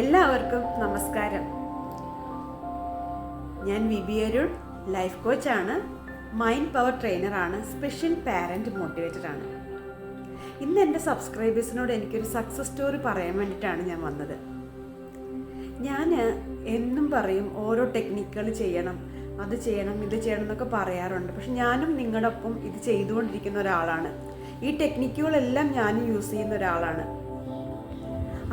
എല്ലാവർക്കും നമസ്കാരം. ഞാൻ വിബി അരുൺ ലൈഫ് കോച്ചാണ് മൈൻഡ് പവർ ട്രെയിനറാണ് സ്പെഷ്യൽ പാരന്റ് മോട്ടിവേറ്ററാണ് ഇന്ന് എന്റെ സബ്സ്ക്രൈബേഴ്സിനോട് എനിക്കൊരു സക്സസ് സ്റ്റോറി പറയാൻ വേണ്ടിയിട്ടാണ് ഞാൻ വന്നത്. ഞാൻ എന്നും പറയും ഓരോ ടെക്നിക്കുകൾ ചെയ്യണം അത് ചെയ്യണം ഇത് ചെയ്യണം എന്നൊക്കെ പറയാറുണ്ട്. പക്ഷെ ഞാനും നിങ്ങളുടെ ഒപ്പം ഇത് ചെയ്തുകൊണ്ടിരിക്കുന്ന ഒരാളാണ്. ഈ ടെക്നിക്കുകളെല്ലാം ഞാനും യൂസ് ചെയ്യുന്ന ഒരാളാണ്.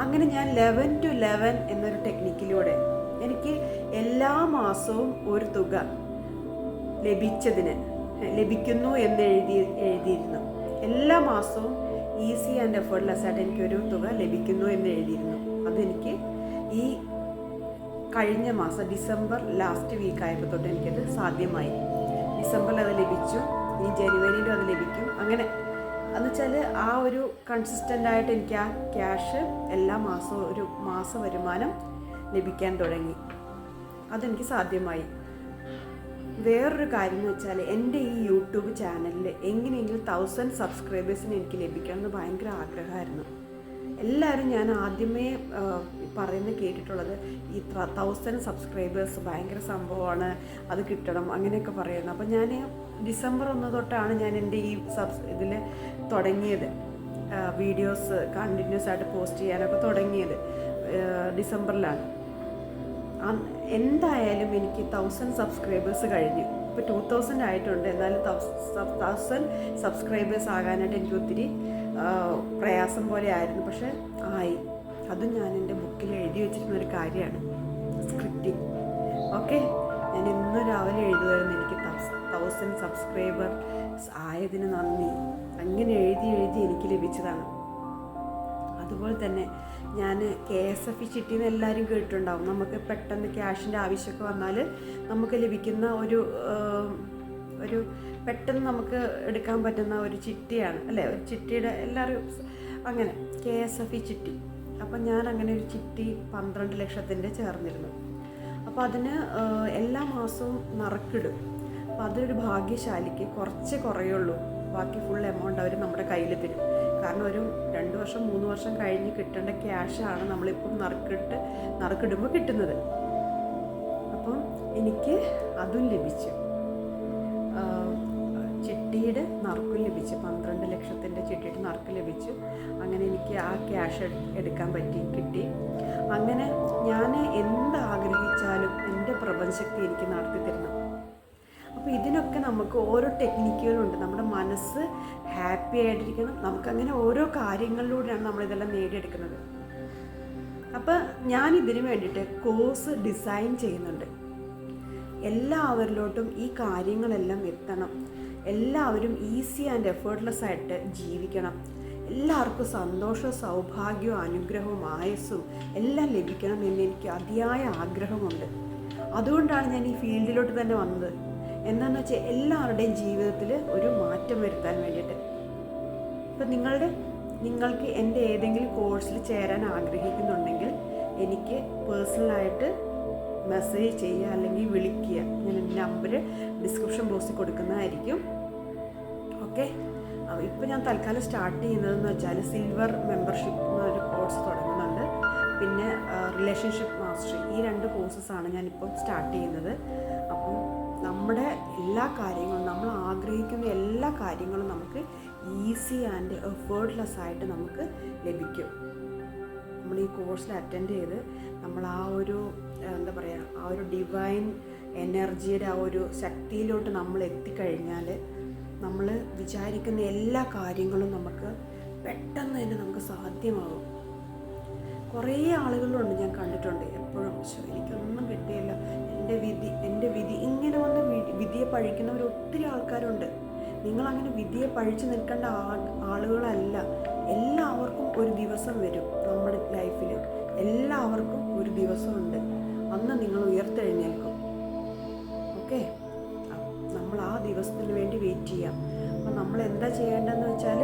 അങ്ങനെ ഞാൻ ലെവൻ ടു ലെവൻ എന്നൊരു ടെക്നിക്കിലൂടെ എനിക്ക് എല്ലാ മാസവും ഒരു തുക ലഭിച്ചതിന് ലഭിക്കുന്നു എന്ന് എഴുതി എഴുതിയിരുന്നു. എല്ലാ മാസവും ഈസി ആൻഡ് എഫേർട്ട്ലെസ് ആയിട്ട് എനിക്കൊരു തുക ലഭിക്കുന്നു എന്ന് എഴുതിയിരുന്നു. അതെനിക്ക് ഈ കഴിഞ്ഞ മാസം ഡിസംബർ ലാസ്റ്റ് വീക്ക് ആയപ്പോൾ തൊട്ട് എനിക്കത് സാധ്യമായി. ഡിസംബറിൽ അത് ലഭിച്ചു ഈ ജനുവരിയിലും അത് ലഭിക്കും. അങ്ങനെ എന്ന് വെച്ചാൽ ആ ഒരു കൺസിസ്റ്റന്റ് ആയിട്ട് എനിക്ക് ആ ക്യാഷ് എല്ലാ മാസവും ഒരു മാസ വരുമാനം ലഭിക്കാൻ തുടങ്ങി. അതെനിക്ക് സാധ്യമായി. വേറൊരു കാര്യം എന്ന് വെച്ചാൽ എന്റെ ഈ യൂട്യൂബ് ചാനലിൽ എങ്ങനെയെങ്കിലും തൗസൻഡ് സബ്സ്ക്രൈബേഴ്സിന് എനിക്ക് ലഭിക്കണം എന്ന് ഭയങ്കര ആഗ്രഹമായിരുന്നു. എല്ലാവരും ഞാൻ ആദ്യമേ പറയുന്ന കേട്ടിട്ടുള്ളത് ഈ തൗസൻഡ് സബ്സ്ക്രൈബേഴ്സ് ഭയങ്കര സംഭവമാണ് അത് കിട്ടണം അങ്ങനെയൊക്കെ പറയുന്നത് അപ്പോൾ ഞാൻ ഡിസംബർ ഒന്ന് തൊട്ടാണ് ഞാൻ എന്റെ ഈ സബ്സ് ഇതിൽ തുടങ്ങിയത്. വീഡിയോസ് കണ്ടിന്യൂസ് ആയിട്ട് പോസ്റ്റ് ചെയ്യാനൊക്കെ തുടങ്ങിയത്. ഡിസംബറിലാണ്. എന്തായാലും എനിക്ക് തൗസൻഡ് സബ്സ്ക്രൈബേഴ്സ് കഴിഞ്ഞു. ഇപ്പോൾ ടു തൗസൻഡ് ആയിട്ടുണ്ട്. എന്നാലും തൗസൻഡ് സബ്സ്ക്രൈബേഴ്സ് ആകാനായിട്ട് എനിക്ക് ഒത്തിരി പ്രയാസം പോലെ ആയിരുന്നു. പക്ഷെ ആയി. അതും ഞാൻ എന്റെ ബുക്കിൽ എഴുതി വെച്ചിരുന്ന ഒരു കാര്യമാണ്. സ്ക്രിപ്റ്റിംഗ് ഓക്കെ ഞാൻ ഇന്ന് രാവിലെ എഴുതുമായിരുന്നു. എനിക്ക് തൗസൻഡ് സബ്സ്ക്രൈബർ ആയതിന് നന്ദി. അങ്ങനെ എഴുതി എഴുതി എനിക്ക് ലഭിച്ചതാണ്. അതുപോലെ തന്നെ ഞാൻ കെ എസ് എഫ് ഇ ചിട്ടിന്ന് എല്ലാവരും കേട്ടിട്ടുണ്ടാവും. നമുക്ക് പെട്ടെന്ന് ക്യാഷിന്റെ ആവശ്യമൊക്കെ വന്നാൽ നമുക്ക് ലഭിക്കുന്ന ഒരു ഒരു പെട്ടെന്ന് നമുക്ക് എടുക്കാൻ പറ്റുന്ന ഒരു ചിട്ടിയാണ് അല്ലേ? ഒരു ചിട്ടിയുടെ എല്ലാവരും അങ്ങനെ കെ എസ് എഫ് ഇ ചിട്ടി. അപ്പം ഞാൻ അങ്ങനെ ഒരു ചിട്ടി പന്ത്രണ്ട് ലക്ഷത്തിന്റെ ചേർന്നിരുന്നു. അപ്പോൾ അതിന് എല്ലാ മാസവും നറുക്കിടും. അപ്പോൾ അതൊരു ഭാഗ്യശാലിക്ക് കുറച്ച് കുറയുള്ളൂ. ബാക്കി ഫുൾ എമൗണ്ട് അവർ നമ്മുടെ കയ്യിൽ തരും. കാരണം ഒരു രണ്ട് വർഷം മൂന്ന് വർഷം കഴിഞ്ഞ് കിട്ടേണ്ട ക്യാഷാണ് നമ്മളിപ്പം നറുക്കിട്ട് നറുക്കിടുമ്പോൾ കിട്ടുന്നത്. അപ്പം എനിക്ക് അതും ലഭിച്ചു. ചിട്ടിയുടെ നറുക്കും ലഭിച്ചു. പന്ത്രണ്ട് ലക്ഷത്തിന്റെ ചിട്ടിയുടെ നറുക്ക് ലഭിച്ചു. അങ്ങനെ എനിക്ക് ആ ക്യാഷ് എടുക്കാൻ പറ്റി കിട്ടി. അങ്ങനെ ഞാൻ എന്ത് ആഗ്രഹിച്ചാലും എന്റെ പ്രപഞ്ചശക്തി എനിക്ക് നടത്തി തരണം. അപ്പോൾ ഇതിനൊക്കെ നമുക്ക് ഓരോ ടെക്നിക്കുകളുണ്ട്. നമ്മുടെ മനസ്സ് ഹാപ്പി ആയിട്ടിരിക്കണം. നമുക്കങ്ങനെ ഓരോ കാര്യങ്ങളിലൂടെയാണ് നമ്മളിതെല്ലാം നേടിയെടുക്കുന്നത്. അപ്പോൾ ഞാൻ ഇതിനു വേണ്ടിയിട്ട് കോഴ്സ് ഡിസൈൻ ചെയ്യുന്നുണ്ട്. എല്ലാവരിലോട്ടും ഈ കാര്യങ്ങളെല്ലാം എത്തണം. എല്ലാവരും ഈസി ആൻഡ് എഫേർട്ട്ലെസ് ആയിട്ട് ജീവിക്കണം. എല്ലാവർക്കും സന്തോഷവും സൗഭാഗ്യവും അനുഗ്രഹവും ആയസ്സും എല്ലാം ലഭിക്കണം എന്ന് എനിക്ക് അതിയായ ആഗ്രഹമുണ്ട്. അതുകൊണ്ടാണ് ഞാൻ ഈ ഫീൽഡിലോട്ട് തന്നെ വന്നത്. എന്താണെന്ന് വെച്ചാൽ എല്ലാവരുടെയും ജീവിതത്തിൽ ഒരു മാറ്റം വരുത്താൻ വേണ്ടിയിട്ട്. ഇപ്പം നിങ്ങളുടെ നിങ്ങൾക്ക് എന്റെ ഏതെങ്കിലും കോഴ്സിൽ ചേരാൻ ആഗ്രഹിക്കുന്നുണ്ടെങ്കിൽ എനിക്ക് പേഴ്സണലായിട്ട് മെസ്സേജ് ചെയ്യുക അല്ലെങ്കിൽ വിളിക്കുക. ഞാൻ എന്റെ നമ്പർ ഡിസ്ക്രിപ്ഷൻ ബോക്സിൽ കൊടുക്കുന്നതായിരിക്കും. ഓക്കെ ഇപ്പോൾ ഞാൻ തൽക്കാലം സ്റ്റാർട്ട് ചെയ്യുന്നതെന്ന് വെച്ചാൽ സിൽവർ മെമ്പർഷിപ്പ് എന്നൊരു കോഴ്സ് തുടങ്ങുന്നുണ്ട്. പിന്നെ റിലേഷൻഷിപ്പ് മാസ്റ്ററി ഈ രണ്ട് കോഴ്സസാണ് ഞാനിപ്പം സ്റ്റാർട്ട് ചെയ്യുന്നത്. അപ്പം നമ്മുടെ എല്ലാ കാര്യങ്ങളും നമ്മൾ ആഗ്രഹിക്കുന്ന എല്ലാ കാര്യങ്ങളും നമുക്ക് ഈസി ആൻഡ് എഫേർട്ട്ലെസ് ആയിട്ട് നമുക്ക് ലഭിക്കും. ഈ കോഴ്സിൽ അറ്റൻഡ് ചെയ്ത് നമ്മൾ ആ ഒരു എന്താ പറയുക ആ ഒരു ഡിവൈൻ എനർജിയുടെ ആ ഒരു ശക്തിയിലോട്ട് നമ്മൾ എത്തിക്കഴിഞ്ഞാൽ നമ്മൾ വിചാരിക്കുന്ന എല്ലാ കാര്യങ്ങളും നമുക്ക് പെട്ടെന്ന് തന്നെ നമുക്ക് സാധ്യമാകും. കുറേ ആളുകളുണ്ട് ഞാൻ കണ്ടിട്ടുണ്ട് എപ്പോഴും. "ശ്ശോ, എനിക്കൊന്നും കിട്ടിയില്ല. എന്റെ വിധി എന്റെ വിധി ഇങ്ങനെ വന്ന് വിധിയെ പഴിക്കുന്നവർ ഒത്തിരി ആൾക്കാരുണ്ട്. നിങ്ങളങ്ങനെ വിധിയെ പഴിച്ചു നിൽക്കേണ്ട ആളുകളല്ല. എല്ലാവർക്കും ഒരു ദിവസം വരും നമ്മുടെ ലൈഫിൽ എല്ലാവർക്കും ഒരു ദിവസമുണ്ട്. അന്ന് നിങ്ങൾ ഉയർത്തെഴുന്നേൽക്കും. ഓക്കെ നമ്മൾ ആ ദിവസത്തിന് വേണ്ടി വെയിറ്റ് ചെയ്യാം. അപ്പം നമ്മൾ എന്താ ചെയ്യേണ്ടതെന്ന് വെച്ചാൽ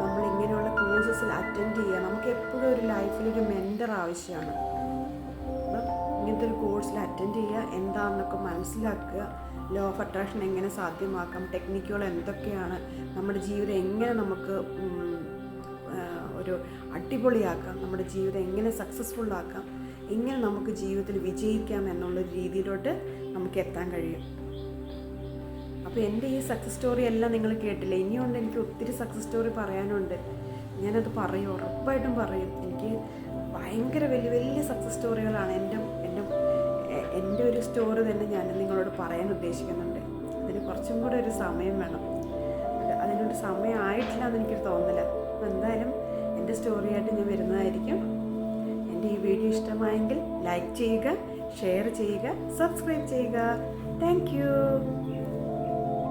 നമ്മൾ ഇങ്ങനെയുള്ള കോഴ്സസിൽ അറ്റൻഡ് ചെയ്യുക നമുക്ക് എപ്പോഴും ഒരു ലൈഫിൽ ഒരു മെന്റർ ആവശ്യമാണ്. ഇങ്ങനത്തെ ഒരു കോഴ്സിൽ അറ്റൻഡ് ചെയ്യുക എന്താണെന്നൊക്കെ മനസ്സിലാക്കുക. ലോ ഓഫ് അട്രാക്ഷൻ എങ്ങനെ സാധ്യമാക്കാം? ടെക്നിക്കുകൾ എന്തൊക്കെയാണ്? നമ്മുടെ ജീവിതം എങ്ങനെ നമുക്ക് ഒരു അടിപൊളിയാക്കാം? നമ്മുടെ ജീവിതം എങ്ങനെ സക്സസ്ഫുൾ ആക്കാം? എങ്ങനെ നമുക്ക് ജീവിതത്തിൽ വിജയിക്കാം എന്നുള്ള രീതിയിലോട്ട് നമുക്ക് എത്താൻ കഴിയും. അപ്പോൾ എന്റെ ഈ സക്സസ് സ്റ്റോറി എല്ലാം നിങ്ങൾ കേട്ടില്ല? ഇനിയുണ്ട് എനിക്ക് ഒത്തിരി സക്സസ് സ്റ്റോറി പറയാനുണ്ട്. ഞാനത് പറയും ഉറപ്പായിട്ടും പറയും. എനിക്ക് ഭയങ്കര വലിയ വലിയ സക്സസ് സ്റ്റോറികളാണ് എന്റെ ഒരു സ്റ്റോറി തന്നെ ഞാൻ നിങ്ങളോട് പറയാൻ ഉദ്ദേശിക്കുന്നുണ്ട്. അതിന് കുറച്ചും കൂടെ ഒരു സമയം വേണം. അതിനൊരു സമയം ആയിട്ടില്ല എന്ന് എനിക്കൊരു തോന്നില്ല എന്തായാലും എന്റെ സ്റ്റോറിയായിട്ട് ഞാൻ വരുന്നതായിരിക്കും. എന്റെ ഈ വീഡിയോ ഇഷ്ടമായെങ്കിൽ ലൈക്ക് ചെയ്യുക ഷെയർ ചെയ്യുക സബ്സ്ക്രൈബ് ചെയ്യുക. താങ്ക്